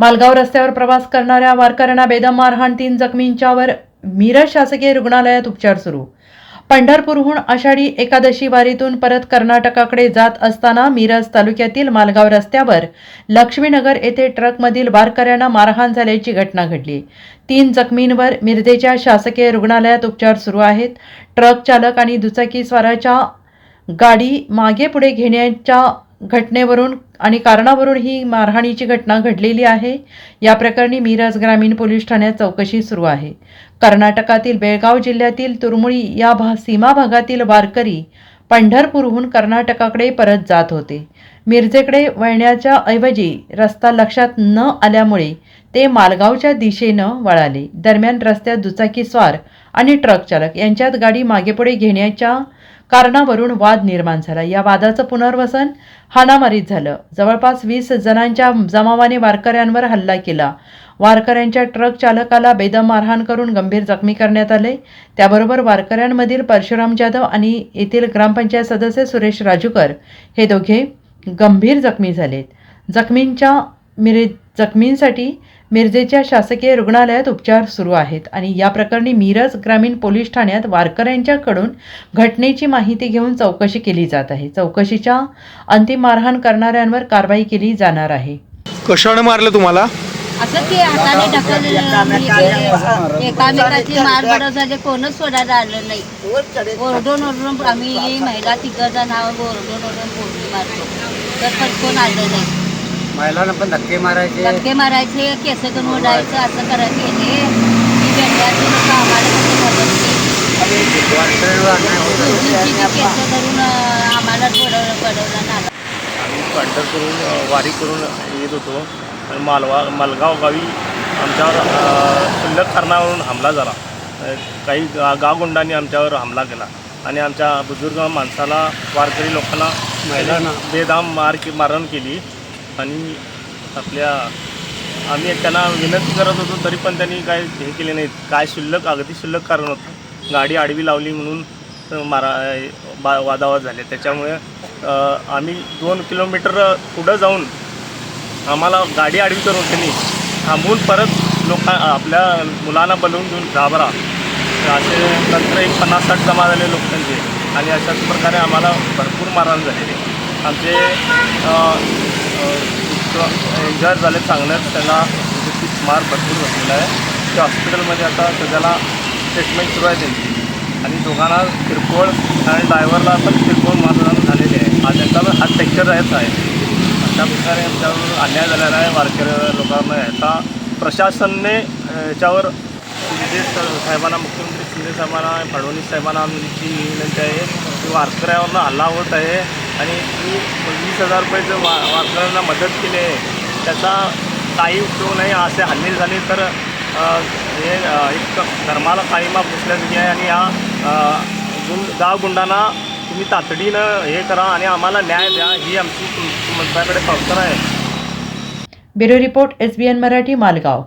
मालगाव रस्त्यावर प्रवास करणाऱ्या वारकऱ्यांना बेदम मारहाण तीन जखमींच्यावर मिरज शासकीय रुग्णालयात उपचार सुरू. पंढरपूरहून आषाढी एकादशी वारीतून परत कर्नाटकाकडे जात असताना मिरज तालुक्यातील मालगाव रस्त्यावर लक्ष्मीनगर येथे ट्रकमधील वारकऱ्यांना मारहाण झाल्याची घटना घडली. तीन जखमींवर मिरजेच्या शासकीय रुग्णालयात उपचार सुरू आहेत. ट्रक चालक आणि दुचाकी स्वाराच्या गाडी मागे पुढे घेण्याच्या घटनेवरून आणि कारणावरून ही मारहाणीची घटना घडलेली आहे. या प्रकरणी मिरज ग्रामीण पोलीस ठाण्यात चौकशी सुरू आहे. कर्नाटकातील बेळगाव जिल्ह्यातील तुरमुळी या भा सीमा भागातील वारकरी पंढरपूरहून कर्नाटकाकडे परत जात होते. मिरजेकडे वळण्याच्या ऐवजी रस्ता लक्षात न आल्यामुळे ते मालगावच्या दिशेनं वळाले. दरम्यान रस्त्यात दुचाकीस्वार आणि ट्रक चालक यांच्यात गाडी मागेपुढे घेण्याच्या कारणावरून वाद निर्माण झाला. या वादाचं पुनर्वसन हाणामारीत झालं. जवळपास वीस जणांच्या जमावाने वारकऱ्यांवर हल्ला केला. वारकऱ्यांच्या ट्रक चालकाला बेदम मारहाण करून गंभीर जखमी करण्यात आले. त्याबरोबर वारकऱ्यांमधील परशुराम जाधव आणि येथील ग्रामपंचायत सदस्य सुरेश राजूकर हे दोघे गंभीर जखमी झालेत. जखमींच्या मिर जखमींसाठी मिरजेच्या शासकीय रुग्णालयात उपचार सुरू आहेत आणि या प्रकरणी मिरज ग्रामीण पोलीस ठाण्यात वारकऱ्यांच्याकडून घटनेची माहिती घेऊन चौकशी केली जात आहे. चौकशीच्या अंतिम मारहाण करणाऱ्यांवर कारवाई केली जाणार आहे. कशाने मारलं तुम्हाला? असं की हाताने ढकल एकामेकाची मारबड झाले कोणच सोडायला आलं नाही. ओरडून ओरडून आम्ही महिला तिघ जण आहोत ओरडून ओरडून पोरगी मारतो. तर पण कोण आलं नाही. महिलांना पण धक्के मारायचे. धक्के मारायचे केस करून ओढायचं असं बेंड्याची लोक आम्हाला आम्ही पंढरपूरून वारी करून येत होतो. आणि मालवा मालगाव गावी आमच्यावर अ, क्षुल्लक कारणावरून हमला झाला. काही गा गावगुंडांनी आमच्यावर हमला केला. आणि आमच्या बुजुर्ग माणसाला वारकरी लोकांना महिलांना. बेदाम मार के मारण केली. आणि आपल्या आम्ही त्यांना विनंती करत होतो तरी पण त्यांनी काय हे केले नाहीत. काय शुल्लक अगदी शुल्लक कारण होतं. गाडी आडवी लावली म्हणून मारा बा वादावाद झाले. त्याच्यामुळे आम्ही दोन किलोमीटर पुढं जाऊन आम्हाला गाडी आडवी करून त्यांनी थांबून परत लोक आपल्या मुलांना बोलवून देऊन घाबरा. असे नंतर एक पन्नास साठ जमा झाले लोक त्यांचे आणि अशाच प्रकारे आम्हाला भरपूर मारहाण झालेली. आमचे एन्जॉय झाले चांगलंच त्यांना मार भरपूर बसलेला आहे. ते हॉस्पिटलमध्ये आता सध्याला ट्रीटमेंट सुरू आहे त्यांची. आणि दोघांना किरकोळ आणि ड्रायव्हरला पण किरकोळ मारहाण झालेली आहे. आज त्यांचा हा टेक्चर राहत आहे अशा प्रकारे आमच्यावर अन्याय झालेला आहे वारकरी लोकांना आता प्रशासनने याच्यावर शिंदे साहेबांना मुख्यमंत्री शिंदे साहेबांना फडणवीस साहेबांना आमची विनंती आहे की वारकऱ्यांना हल्ला होत आहे. आणि मी वीस हजार रुपयाचं वा वारकऱ्यांना मदत केली आहे त्याचा काही उपयोग नाही असे हल्ले झाले तर हे एक धर्माला काळीमा पुसल्यासारखी आहे आणि या अ, गावगुंडांना तुम्ही तातडीनं हे करा आणि आम्हाला न्याय द्या ही आमची तुम- मंत्र्याकडे आहे. Bureau report S B N Marathi Malegaon.